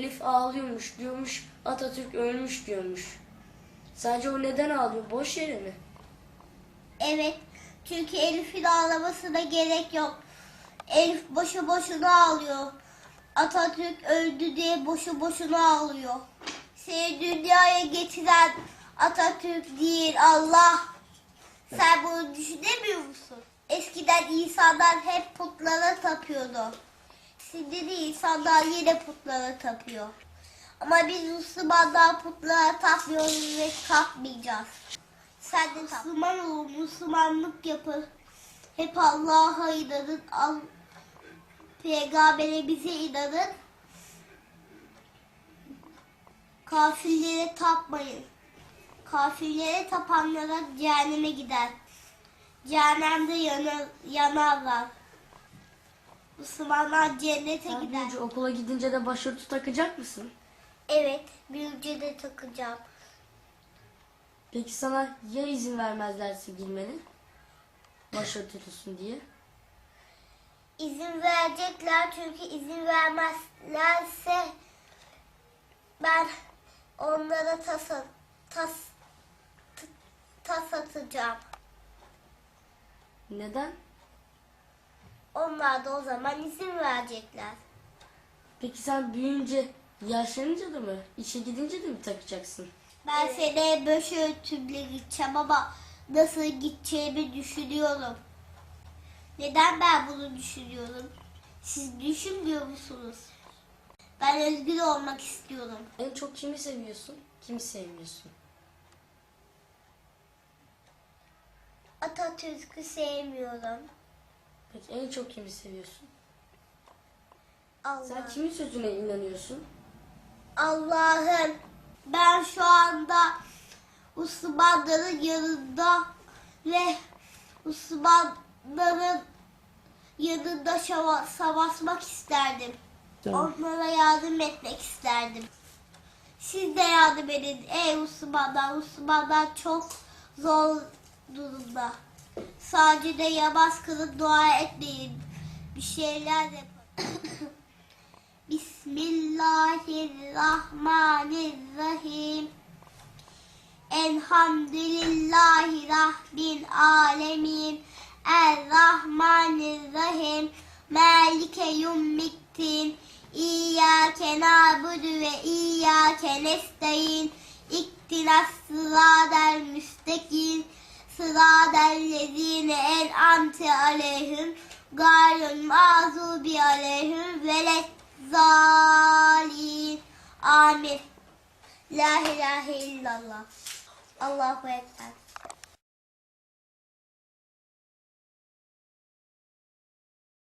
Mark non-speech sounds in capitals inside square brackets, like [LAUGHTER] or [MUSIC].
Elif ağlıyormuş diyormuş Atatürk ölmüş diyormuş. Sadece o neden ağlıyor? Boş yere mi? Evet. Çünkü Elif'in ağlamasına gerek yok. Elif boşu boşuna ağlıyor. Atatürk öldü diye boşu boşuna ağlıyor. Seni dünyaya getiren Atatürk değil Allah. Sen bunu düşünemiyor musun? Eskiden insanlar hep putlara tapıyordu. Şimdi de insanlar yine putlara tapıyor. Ama biz Müslümanlar putlara tapmıyoruz ve tapmayacağız. Sen de Müslüman olun, Müslümanlık yapın. Hep Allah'a inanın, al, Peygamberimize inanın. Kafirlere tapmayın. Kafirlere tapanlara cehenneme gider. Cehennemde yanar, yanarlar. Müslümanlar cennete Sen gider. büyüyünce okula gidince de başörtü takacak mısın? Evet, büyüyünce de takacağım. Peki sana ya izin vermezlerse girmene? Başörtülüsün diye. İzin verecekler çünkü izin vermezlerse ben onlara tas, tas, tas atacağım. Neden? Onlar da o zaman izin verecekler. Peki sen büyüyünce yaşlanınca da mı? İşe gidince de mi takacaksın? Ben seneye başörtümle gideceğim ama nasıl gideceğimi düşünüyorum. Neden ben bunu düşünüyorum? Siz düşünmüyor musunuz? Ben özgür olmak istiyorum. En çok kimi seviyorsun? Kimi sevmiyorsun? Atatürk'ü sevmiyorum. Peki en çok kimi seviyorsun? Allah. Sen kimin sözüne inanıyorsun? Allah'ım ben şu anda Müslümanların yanında ve Müslümanların yanında şava- savaşmak isterdim. Tamam. Onlara yardım etmek isterdim. Siz de yardım edin ey Müslümanlar. Müslümanlar çok zor durumda. Sadece de kılıp dua etmeyin. Bir şeyler yapın. [COUGHS] Bismillahirrahmanirrahim. Elhamdülillahi Rabbil alemin. Errahmanirrahim. Malike yummiddin. İyyâke na'budu ve iyyâke nestaîn. İktinas sıradel müstakim. Sıradel lezîne en'amte aleyhim. Gayrul mağzubi aleyhim ve zalin. Amin. La ilahe illallah. Allahu Ekber.